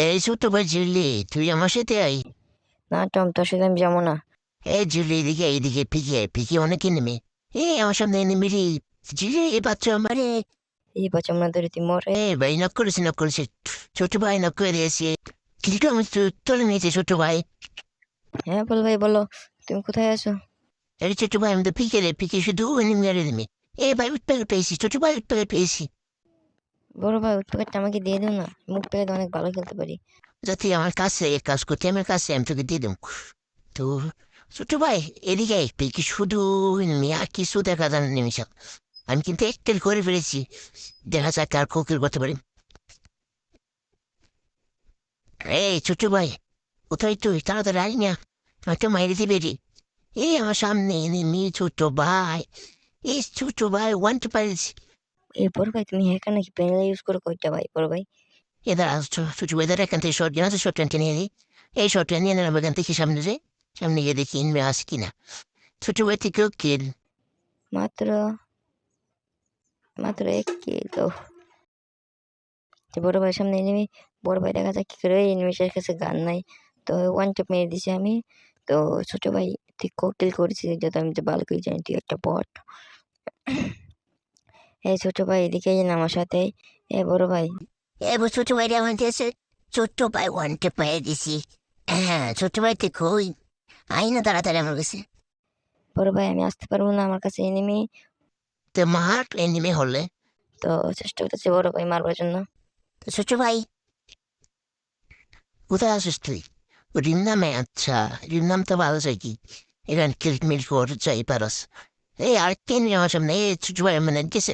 এই ছোট্ট ভাই জুলি তুই আমার সাথে আই না টম তোর সাথে আমি যাব না। এই জুলি এদিকে এইদিকে পিকে পিকে অনেক নেমে এই আমার সামনে নেমে রে। জুলি এই বাচ্চা আমারে। এই বাচ্চা আমরা ধরে তুই মরে। এ ভাই নক করেছে নক করেছে। ছোট ভাই নক করে দিয়েছে। কিন্তু আমি তুলে নিয়েছি ছোট ভাই। হ্যাঁ বল ভাই বলো। তুমি কোথায় আছো? এই ছোট ভাই আমি তো পিকে রে পিকে শুধু এনে মেরে এ ভাই উৎপাদন পেয়েছি ছোট ভাই উৎপাদন পেয়েছি। বড় ভাই প্যাকেটটা আমাকে দিয়ে দাও না। মুখ প্যাকেট অনেক ভালো খেলতে পারি। যাতে আমার কাছে এক কাজ করতে আমার কাছে আমি তোকে দিয়ে দেবো। তো ছোট ভাই এদিকে আয়, পিকে শুধু আর কিছু দেখা যায় না আমি কিন্তু একটেল করে ফেলেছি। দেখা যাক আর কোকিল করতে পারি। এই ছোট ভাই কোথায় তুই? তাড়াতাড়ি আই না। হয়তো মাইরে দিবে রে। এই আমার সামনে ছোট ভাই এই ছোট ভাই ওয়ান টু পাইছি বড় ভাই তুমি হ্যাকার নাকি প্যানেল ইউজ করে কয়টা ভাই বড় ভাই এদের ছোট ভাইদের এখান থেকে শর্ট গেছে শর্ট ট্রেনটা নিয়ে এই শর্ট ট্রেন নিয়ে নিলাম এখান থেকে সামনে যে সামনে গিয়ে দেখি ইনমে আছে কিনা। ছোট ভাই থেকেও কিল মাত্র মাত্র এক কিলো তো। বড় ভাইয়ের সামনে এনিমি বড় ভাই দেখা যাক কি করে এনিমিসের কাছে গান নাই। তো ওয়ান টেপ মেরে দিছি আমি। তো ছোট ভাই তুই কোকিল করেছিস যত আমি তো ভালো করে জানি তুই একটা বট এই ছোট ভাই এদিকে আয় আমার সাথে। এ বড় ভাই। এ ছোট ভাই আমার দিয়েছে ছোট্ট ভাই ওয়ানটে পায়ে দিছি। হ্যাঁ ছোট্ট ভাই থেকে ওই। আই না তাড়াতাড়ি আমার কাছে। বড় ভাই আমি আসতে পারব না আমার কাছে এনিমি তো মার এনিমে হলে? তো চেষ্টা করতেছি বড় ভাই মারবার জন্য। তো ছোট ভাই কোথায় আসিস তুই? রিম নামে আচ্ছা রিম নাম তো ভালো চাই কি? এখানে কিলমিল করে চাই পারস। আমার ছোট ভাই মানে গেছে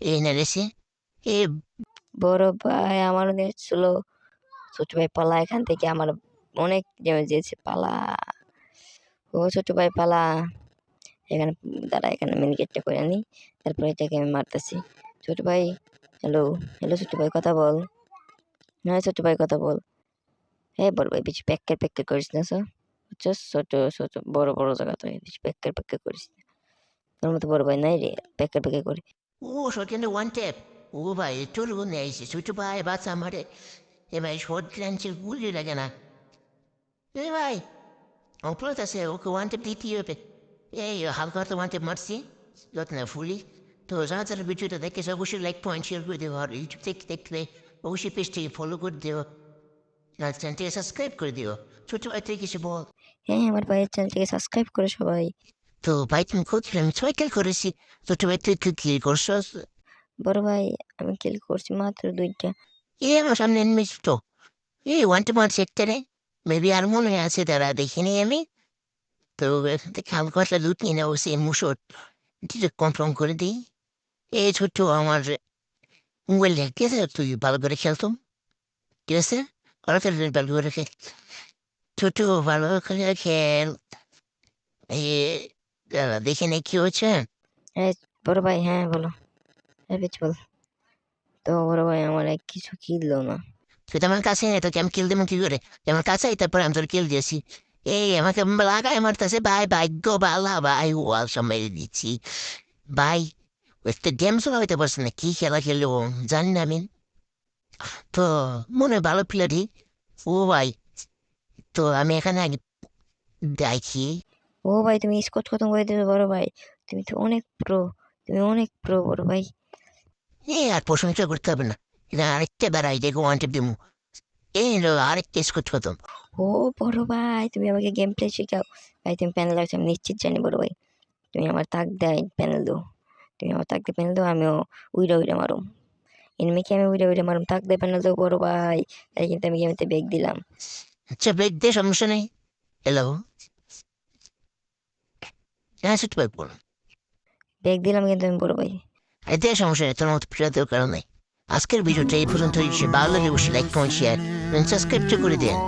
এই না রেসে এ বড় ভাই আমারও ছিল ছোট ভাই পালা এখান থেকে আমার অনেক ড্যামেজ দিয়েছে পালা ও ছোট ভাই পালা এখানে দাঁড়া এখানে মিনিকেটটা করে নিই তারপরে এটাকে আমি মারতেছি ছোট ভাই হ্যালো হ্যালো ছোট ভাই কথা বল হ্যাঁ ছোট ভাই কথা বল হ্যাঁ বড় ভাই বেশি প্যাকের প্যাকের করিস না স্যার বুঝছ ছোট ছোট বড় বড় জায়গা তো বেশি প্যাকের প্যাকের করিস না তোর মতো বড় ভাই নাই রে প্যাকের প্যাকের করি ও সত্যি ওয়ান ট্যাপ ও ভাই তোর গুণ আইসি ছোট ভাই বাচ্চা আমারে এ ভাই শর্ট গুলি লাগে না এ ভাই অপরাধ আছে ওকে ওয়ান ট্যাপ দিতে হবে এই হালকা তো ওয়ান ট্যাপ মারছি যত না ফুলি তো যারা যারা ভিডিওটা দেখে অবশ্যই লাইক পয়েন্ট শেয়ার করে দেবো আর ইউটিউব থেকে দেখলে অবশ্যই পেজটাকে ফলো করে দিও আর চ্যানেলটিকে সাবস্ক্রাইব করে দিও ছোট ভাই তুই কিছু বল হ্যাঁ আমার ভাইয়ের চ্যানেলটিকে সাবস্ক্রাইব করে সবাই তো ভাই তুমি করছিল আমি সাইকেল করেছি ছোট ভাই তুই কি কি করছস বড় ভাই আমি কিল করছি মাত্র দুইটা এ আমার সামনে এনিমিস তো এই ওয়ান টু ওয়ান সেক্টরে মেবি আর মনে আছে তারা দেখিনি আমি তো এখান থেকে লুট নিয়ে নেব সে এটা কনফার্ম করে দিই এই ছোট্ট আমার মোবাইল ঠিক আছে তুই ভালো করে খেলতাম ঠিক আছে ভালো করে ভালো করে খেল ছোট্ট ভালো করে খেল এই দাঁড়া, দেখে নে কি হচ্ছে? বড় ভাই হ্যাঁ বলো। হ্যাঁ বেশ বল। তো বড় ভাই আমার এক কিছু কিনলো না। তুই তো আমার কাছে নেই তোকে আমি কিল দেবো কি করে? আমার কাছে তারপরে আমি তোর কিল দিয়েছি। এই আমাকে লাগাই মারতেছে। ভাই ভাগ্য বালা ভাই ওয়াল সময় দিচ্ছি। ভাই একটা গেম খেলা হইতে পারছে না কি খেলা খেললো জানি না আমি। তো মনে হয় ভালো প্লেয়ারই ও ভাই তো আমি এখানে আগে দেখি। ও ভাই তুমি স্কোর খতম করে দেবে বড় ভাই। তুমি তো অনেক প্রো তুমি অনেক প্রো বড় ভাই। এই আর প্রশংসা করতে হবে না। এটা আরেকটা বেড়াই দেখো ওয়ান টেপ দিমু। এই হলো আরেকটা স্কোর খতম। ও বড় ভাই তুমি আমাকে গেম প্লে শেখাও। ভাই তুমি প্যানেল লাগছে আমি নিশ্চিত জানি বড় ভাই। তুমি আমার তাক দেয় প্যানেল দো তুমি আমার তাক দিয়ে প্যানেল দাও আমিও উইরা উইরা মারুম। এনিমিকে আমি উইরা উইরা মারুম। তাক দিয়ে প্যানেল দাও বড় ভাই। তাই কিন্তু আমি গেমেতে বেগ দিলাম। আচ্ছা ব্রেক দে সমস্যা নেই। হ্যালো হ্যাঁ সেটা ভাই বল ব্যাগ দিলাম কিন্তু আমি বড় ভাই এতে সমস্যা নেই মতো ফিরাতেও কারণ নেই আজকের ভিডিওটা এই পর্যন্ত ভালো লাগে অবশ্যই লাইক কমেন্ট শেয়ার সাবস্ক্রাইব করে দেন